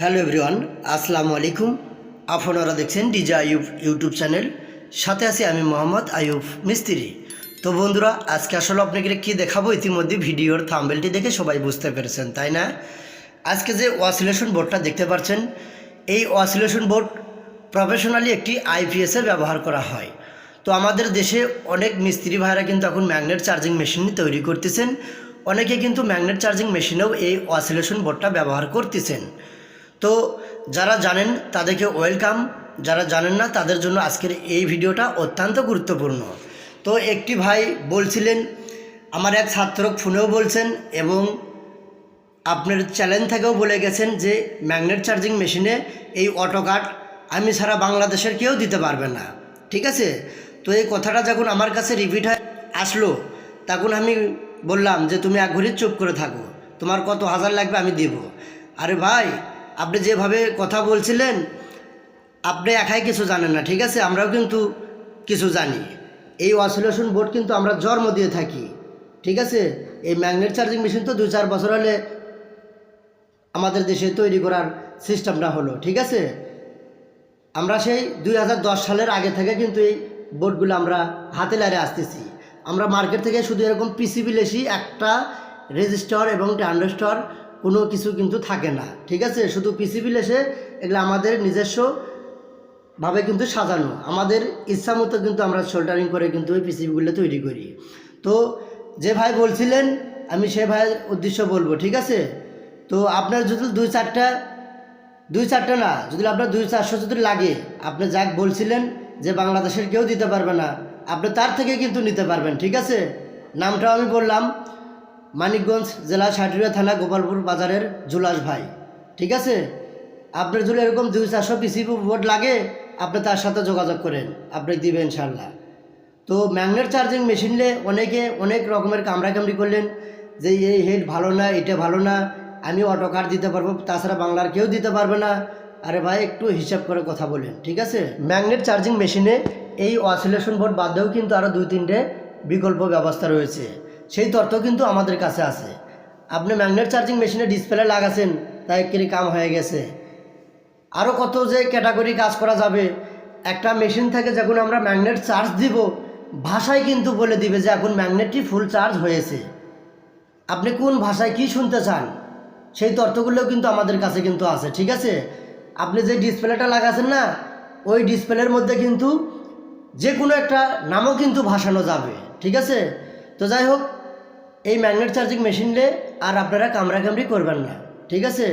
Hello everyone, আসসালামু আলাইকুম। আপনারা দেখছেন ডিজে আইয়ুব ইউটিউব চ্যানেল। সাথে আছি আমি মোহাম্মদ আইয়ুব মিস্ত্রি। তো বন্ধুরা, আজকে আসলে আপনাকে কি দেখাবো? ইতিমধ্যে ভিডিওর থাম্বেলটি দেখে সবাই বুঝতে পেরেছেন, তাই না? আজকে যে ওয়াসিলেশন বোর্ডটা দেখতে পাচ্ছেন, এই ওয়াসিলেশন বোর্ড প্রফেশনালি একটি আইপিএসে ব্যবহার করা হয়। তো আমাদের দেশে অনেক মিস্ত্রি ভাইরা কিন্তু এখন ম্যাগনেট চার্জিং মেশিন তৈরি করতেছেন। অনেকে কিন্তু ম্যাগনেট চার্জিং মেশিনেও এই অসিলেশন বোর্ডটা ব্যবহার করতেছেন। তো যারা জানেন তাদেরকে ওয়েলকাম, যারা জানেন না তাদের জন্য আজকের এই ভিডিওটা অত্যন্ত গুরুত্বপূর্ণ। তো একটি ভাই বলছিলেন, আমার এক ছাত্র ফোনেও বলছেন এবং আপনার চ্যালেঞ্জ থেকেও বলে গেছেন যে ম্যাগনেট চার্জিং মেশিনে এই অটো কাট আমি সারা বাংলাদেশের কেউ দিতে পারবে না। ঠিক আছে? তো এই কথাটা যখন আমার কাছে রিপিট হয় আসলো, তখন আমি বললাম যে তুমি এক ঘড়ি চুপ করে থাকো, তোমার কত হাজার লাগবে আমি দিব। আরে ভাই আপনি যেভাবে কথা বলছিলেন, আপনি একাই কিছু জানেন না, ঠিক আছে? আমরাও কিন্তু কিছু জানি। এই অসিলেশন বোর্ড কিন্তু আমরা জন্ম দিয়ে থাকি, ঠিক আছে? এই ম্যাগনেট চার্জিং মেশিন তো দু চার বছর হলে আমাদের দেশে তৈরি করার সিস্টেমটা হলো, ঠিক আছে? আমরা সেই দুই হাজার দশ সালের আগে থেকে কিন্তু এই বোর্ডগুলো আমরা হাতে লারে আসতেছি। আমরা মার্কেট থেকে শুধু এরকম পিসিবি লেসি একটা রেজিস্টার এবং ট্রানজিস্টর কোনো কিছু কিন্তু থাকে না, ঠিক আছে? শুধু পিসিবি লেসে এগুলো আমাদের নিজস্ব ভাবে কিন্তু সাজানো। আমাদের ইচ্ছা মতো কিন্তু আমরা শোল্ডারিং করে কিন্তু ওই পিসিবিগুলো তৈরি করি। তো যে ভাই বলছিলেন, আমি সে ভাইয়ের উদ্দেশ্য বলব, ঠিক আছে? তো আপনার যদি দুই চারটা দুই চারটা না, যদি আপনার দুই চারশো যদি লাগে, আপনি যাক বলছিলেন যে বাংলাদেশের কেউ দিতে পারবে না, আপনি তার থেকে কিন্তু নিতে পারবেন, ঠিক আছে? নামটাও আমি বললাম মানিকগঞ্জ জেলা সাটুরিয়া থানা গোপালপুর বাজারের জুলাস ভাই। ঠিক আছে? আপনার যদি এরকম দুই চারশো পিসি বোর্ড লাগে, আপনি তার সাথে যোগাযোগ করেন, আপনি দিবেন ইনশাল্লাহ তো ম্যাগনেট চার্জিং মেশিনলে অনেকে অনেক রকমের কামড়াকামড়ি করলেন, যে এই হেড ভালো না, এটা ভালো না, আমি অটো কার্ড দিতে পারব, তাছাড়া বাংলার কেউ দিতে পারবে না। আরে ভাই, একটু হিসাব করে কথা বলেন, ঠিক আছে? ম্যাগনেট চার্জিং মেশিনে এই অসিলেশন বোর্ড বাদেও কিন্তু আরও দুই তিনটে বিকল্প ব্যবস্থা রয়েছে। সেই তথ্য কিন্তু আমাদের কাছে আছে। আপনি ম্যাগনেট চার্জিং মেশিনে ডিসপ্লে লাগাছেন, তাই কি কাম হয়ে গেছে। আরও কত যে ক্যাটাগরি কাজ করা যাবে, একটা মেশিন থেকে যখন আমরা ম্যাগনেট চার্জ দিব, ভাষায় কিন্তু বলে দিবে যে এখন ম্যাগনেটটি ফুল চার্জ হয়েছে। আপনি কোন ভাষায় কি শুনতে চান, সেই তথ্যগুলো কিন্তু আমাদের কাছে কিন্তু আছে, ঠিক আছে? আপনি যে ডিসপ্লেটা লাগাচ্ছেন না, ওই ডিসপ্লের মধ্যে কিন্তু যে কোনো একটা নামও কিন্তু ভাসানো যাবে, ঠিক আছে? তো যাই হোক এই ম্যাগনেট চার্জিং মেশিনলে আর আপনারা কামড়াকামড়ি করবেন না ঠিক আছে?